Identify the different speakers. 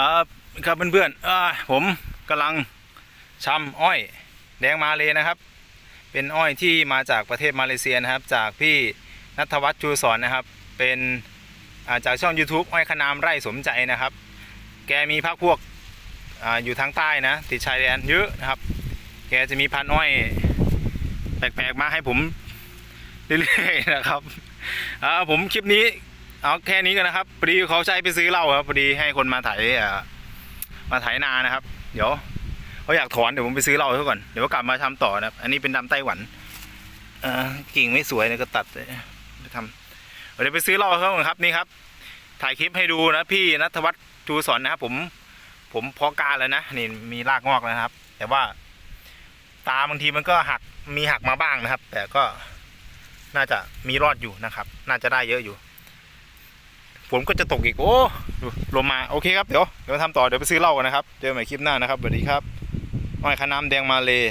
Speaker 1: ครับครับเพื่อนๆอ่าผมกำลังชำอ้อยแดงมาเลยนะครับ เป็นอ้อยที่มาจากประเทศมาเลเซียนะครับ จากพี่นัทวัฒน์ชูสอนนะครับ เป็นอาจากช่อง YouTube อ้อยขนามไร่สมใจนะครับ แกมีพักพวกออยู่ทางใต้นะ ติดชายแดนเยอะนะครับ แกจะมีพันอ้อย แปลกๆมาให้ผมเรื่อยๆนะครับผมคลิปนี้ เอาแค่นี้กันนะครับพอดีเขาใช้ไปซื้อเหล้าครับพอดีให้คนมาไถอ่ามาไถนานะครับ เดี๋ยวเขาอยากถอนเดี๋ยวผมไปซื้อเหล้าเขาก่อนเดี๋ยวกลับมาทำต่อนะครับ อันนี้เป็นดำไต้หวันเออกิ่งไม่สวยเนี่ยก็ตัดเลยไปทำเดี๋ยวไปซื้อเหล้าเขาก่อนครับนี่ครับ ถ่ายคลิปให้ดูนะพี่นัทวัฒน์จูสอนนะครับผมผมพอกล้าแล้วนะนี่มีรากงอกแล้วนะครับ แต่ว่า ตาบางทีมันก็หักมีหักมาบ้างนะครับ แต่ก็น่าจะมีรอดอยู่นะครับ น่าจะได้เยอะอยู่ ฝนก็จะตกอีกโอ้ลมมาโอเคครับเดี๋ยวเดี๋ยวทำต่อเดี๋ยวไปซื้อเหล้ากันนะครับ เจอกันใหม่คลิปหน้านะครับสวัสดีครับอ้อยขน้ำแดงมาเลย